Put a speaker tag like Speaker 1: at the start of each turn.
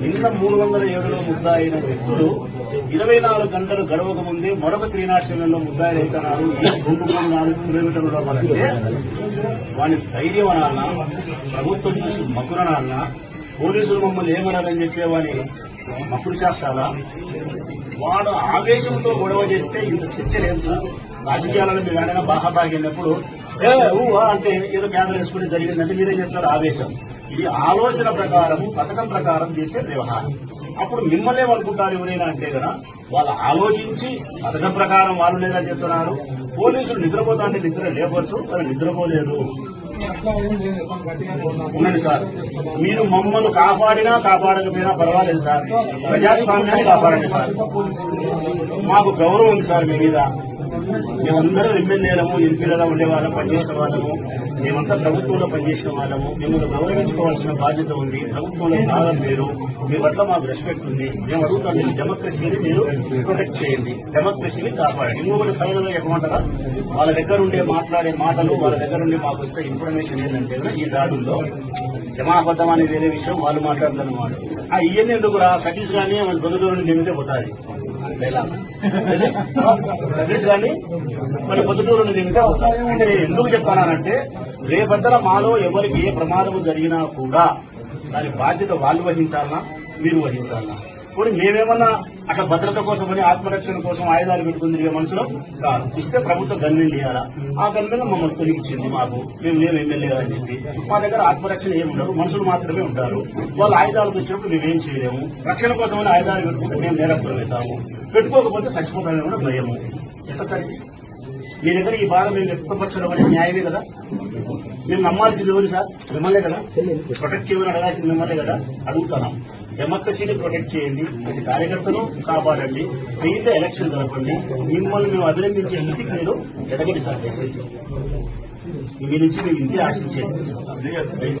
Speaker 1: నిన్న మూడు వందల ఏడులో ముద్దాయిన వ్యక్తులు ఇరవై నాలుగు గంటలు గడవక ముందే మరొక త్రీ నాట్ ఈ రెండు మూడు నాలుగు కిలోమీటర్ల వరకే వాని ధైర్యం అనాలన్నా ప్రభుత్వం చూసి మకురనాలన్నా పోలీసులు మమ్మల్ని ఏమనాలని చెప్పే వాని చేస్తారా? వాడు ఆవేశంతో గొడవ చేస్తే ఇంత చర్చ లేదు సార్. రాజకీయాలను మేము ఏమైనా బాగా వెళ్ళినప్పుడు ఏ ఊహా అంటే ఏదో క్యామెరా వేసుకుంటే జరిగిందంటే మీరేం చేస్తారు? ఆవేశం. ఇది ఆలోచన ప్రకారం పథకం ప్రకారం చేసే వ్యవహారం. అప్పుడు మిమ్మల్ని ఏమనుకుంటారు ఎవరైనా అంటే కదా వాళ్ళు ఆలోచించి పథకం ప్రకారం వాళ్ళు లేదా చేస్తున్నారు. పోలీసులు నిద్రపోతా అంటే నిద్ర లేవచ్చు వాళ్ళు నిద్రపోలేదు. ఉండండి సార్. మీరు మమ్మల్ని కాపాడినా కాపాడకపోయినా పర్వాలేదు సార్. ప్రజాస్వామ్యాన్ని కాపాడండి సార్. మాకు గౌరవం ఉంది సార్ మీ మీద. మేమందరం ఎమ్మెల్యేలము ఎంపీలలో ఉండే వాళ్ళం పనిచేసిన వాళ్ళము. మేమంతా ప్రభుత్వంలో పనిచేసిన వాళ్ళము. మిమ్మల్ని గౌరవించుకోవాల్సిన బాధ్యత ఉంది. ప్రభుత్వంలో భాగం మీరు. మీ పట్ల మాకు రెస్పెక్ట్ ఉంది. మేము అడుగుతాం మీరు డెమోక్రసీని మీరు ప్రొటెక్ట్ చేయండి. డెమోక్రసీని కాపాడండి. ఇంకొకటి ఫైనల్గా చెప్పమంటారా? వాళ్ళ దగ్గర ఉండే మాట్లాడే మాటలు వాళ్ళ దగ్గర ఉండి మాకు వస్తే ఇన్ఫర్మేషన్ ఏంటంటే ఈ దాడుల్లో జమాబద్దం అనే వేరే విషయం వాళ్ళు మాట్లాడుతున్నమాట ఆ ఇవన్నీ ఎందుకు రా సతీష్ గానీ మన బొద్దుటూరుని దిగితే పోతాది. సతీష్ గానీ మరి పొద్దుటూరుని దిగితే అంటే ఎందుకు చెప్తానంటే రేపద్దల మాలో ఎవరికి ఏ ప్రమాదం జరిగినా కూడా దాని బాధ్యత వాళ్ళు వహించాలనా మీరు వహించాలనా? పోనీ మేమేమన్నా అట్లా భద్రత కోసం అని ఆత్మరక్షణ కోసం ఆయుధాలు పెట్టుకుని తిరిగే మనుషులు కాదు. ఇస్తే ప్రభుత్వం గన్మెన్ ఇవ్వాలా ఆ గన్మెన్ మమ్మల్ని తొలగించింది మాకు. మేము మేము ఎమ్మెల్యే అని చెప్పి మా దగ్గర ఆత్మరక్షణ ఏమి ఉండదు మనుషులు మాత్రమే ఉంటారు. వాళ్ళు ఆయుధాలకు వచ్చినప్పుడు మేమేం చేయలేము. రక్షణ కోసం అని ఆయుధాలు పెట్టుకుంటే మేము నేరస్తులం అవుతాము. పెట్టుకోకపోతే చచ్చిపోతామని కూడా భయము. ఎట్లా సరే? మీ దగ్గర ఈ బాధ మేము వ్యక్తపరచడం అనేది న్యాయమే కదా? మేము నమ్మాల్సింది ఎవరు సార్? మిమ్మల్నే కదా? ప్రొటెక్ట్ చేయమని అడగాల్సింది మిమ్మల్నే కదా? అడుగుతున్నాం. డెమోక్రసీని ప్రొటెక్ట్ చేయండి. ప్రతి కార్యకర్తను కాపాడండి. ఫ్రీగా ఎలక్షన్ జరపండి. మిమ్మల్ని మేము అభినందించే స్థితికి మీరు ఎదగడి సార్ దయచేసి. మీ నుంచి మేము ఇంతే ఆశించేది.